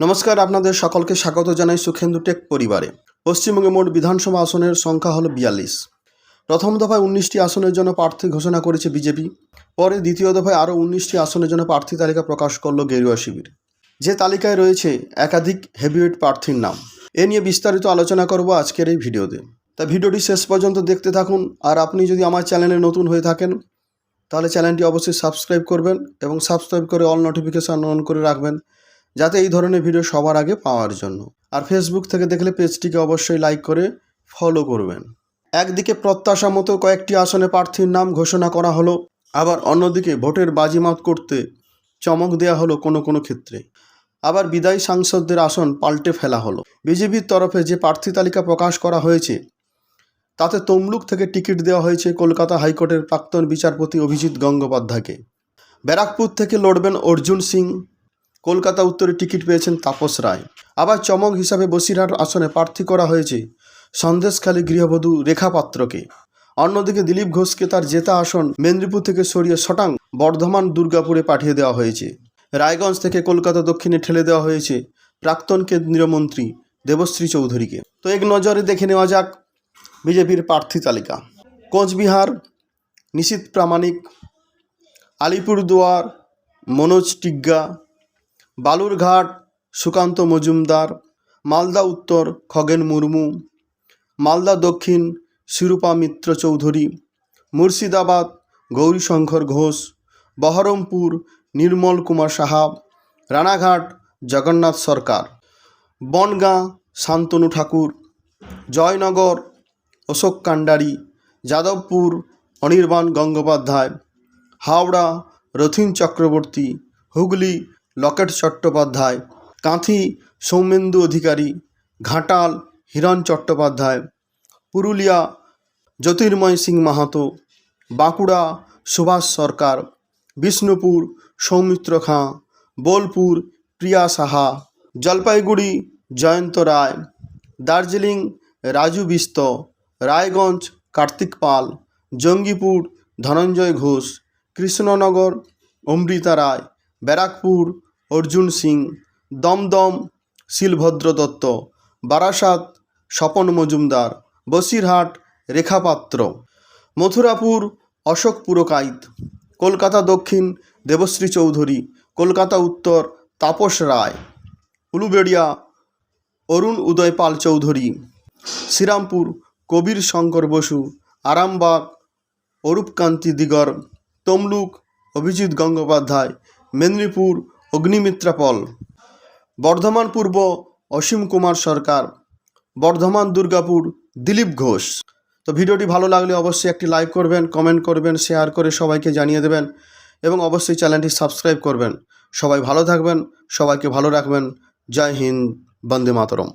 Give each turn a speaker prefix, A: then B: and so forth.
A: নমস্কার, আপনাদের সকলকে স্বাগত জানাই সুখেন্দু টেক পরিবারে। পশ্চিমবঙ্গে মোট বিধানসভা আসনের সংখ্যা হলো বিয়াল্লিশ। প্রথম দফায় উনিশটি আসনের জন্য প্রার্থী ঘোষণা করেছে বিজেপি। পরে দ্বিতীয় দফায় আরও উনিশটি আসনের জন্য প্রার্থী তালিকা প্রকাশ করল গেরুয়া শিবির। যে তালিকায় রয়েছে একাধিক হেভিওয়েট প্রার্থীর নাম, এ নিয়ে বিস্তারিত আলোচনা করব আজকের এই ভিডিওতে। তা ভিডিওটি শেষ পর্যন্ত দেখতে থাকুন, আর আপনি যদি আমার চ্যানেলে নতুন হয়ে থাকেন, তাহলে চ্যানেলটি অবশ্যই সাবস্ক্রাইব করবেন এবং সাবস্ক্রাইব করে অল নোটিফিকেশান অন করে রাখবেন। যাতে এই ধরনের ভিডিও সবার আগে পাওয়ার জন্য। আর ফেসবুক থেকে দেখলে পেজটিকে অবশ্যই লাইক করে ফলো করবেন। একদিকে প্রত্যাশা মতো কয়েকটি আসনে প্রার্থীর নাম ঘোষণা করা হলো, আবার অন্যদিকে ভোটের বাজিমাত করতে চমক দেওয়া হলো কোনো কোনো ক্ষেত্রে। আবার বিদায়ী সাংসদদের আসন পাল্টে ফেলা হলো। বিজেপির তরফে যে প্রার্থী তালিকা প্রকাশ করা হয়েছে, তাতে তমলুক থেকে টিকিট দেওয়া হয়েছে কলকাতা হাইকোর্টের প্রাক্তন বিচারপতি অভিজিৎ গঙ্গোপাধ্যায়কে। ব্যারাকপুর থেকে লড়বেন অর্জুন সিং কলকাতা উত্তরে টিকিট পেয়েছেন তাপস রায়। আবার চমক হিসাবে বসিরহাট আসনে প্রার্থী করা হয়েছে সন্দেশখালী গৃহবধূ রেখা পাত্রকে। অন্যদিকে দিলীপ ঘোষকে তার জেতা আসন মেদিনীপুর থেকে সরিয়ে সটাং বর্ধমান, দুর্গাপুরে পাঠিয়ে দেওয়া হয়েছে। রায়গঞ্জ থেকে কলকাতা দক্ষিণে ঠেলে দেওয়া হয়েছে প্রাক্তন কেন্দ্রীয় মন্ত্রী দেবশ্রী চৌধুরীকে। তো এক নজরে দেখে নেওয়া যাক বিজেপির প্রার্থী তালিকা। কোচবিহার, নিশীত প্রামাণিক, আলিপুরদুয়ার, মনোজ টিগ্গা বালুরঘাট, সুকান্ত মজুমদার, মালদা উত্তর, খগেন মুর্মু, মালদা দক্ষিণ, শিরূপা মিত্র চৌধুরী, মুর্শিদাবাদ, গৌরীশঙ্কর ঘোষ, বহরমপুর, নির্মল কুমার সাহা, রানাঘাট, জগন্নাথ সরকার, বনগাঁ, শান্তনু ঠাকুর, জয়নগর, অশোক কান্ডারি, যাদবপুর, অনির্বাণ গঙ্গোপাধ্যায়, হাওড়া, রথিন চক্রবর্তী, হুগলি লকেট চট্টোপাধ্যায়, কাঁথি সৌমেন্দু অধিকারী, ঘাটাল হিরণ চট্টোপাধ্যায়, পুরুলিয়া জ্যোতির্ময় সিং মাহাতো, বাঁকুড়া সুভাষ সরকার, বিষ্ণুপুর সৌমিত্র খাঁ, বোলপুর প্রিয়া সাহা, জলপাইগুড়ি জয়ন্ত রায়, দার্জিলিং রাজু বিস্ত, রায়গঞ্জ কার্তিক পাল, জঙ্গিপুর ধনঞ্জয় ঘোষ, কৃষ্ণনগর অমৃতা রায় ব্যারাকপুর, অর্জুন সিং, দমদম, শিলভদ্র দত্ত, বারাসাত, স্বপন মজুমদার, বসিরহাট, রেখা পাত্র। মথুরাপুর, অশোক পুরকাইত। কলকাতা দক্ষিণ, দেবশ্রী চৌধুরী। কলকাতা উত্তর, তাপস রায়। উলুবেড়িয়া, অরুণ উদয় পাল চৌধুরী। শ্রীরামপুর, কবির শঙ্কর বসু। আরামবাগ, অরূপকান্তি দিগর। তমলুক, অভিজিৎ গঙ্গোপাধ্যায়। মেদিনীপুর অগ্নিমিত্রা পল। বর্ধমান পূর্ব অসীম কুমার সরকার। বর্ধমান দুর্গাপুর দিলীপ ঘোষ। তো ভিডিওটি ভালো লাগলে অবশ্যই একটি লাইক করবেন, কমেন্ট করবেন, শেয়ার করে সবাইকে জানিয়ে দেবেন এবং অবশ্যই চ্যানেলটি সাবস্ক্রাইব করবেন। সবাই ভালো থাকবেন, সবাইকে ভালো রাখবেন। জয় হিন্দ, বন্দে মাতরম।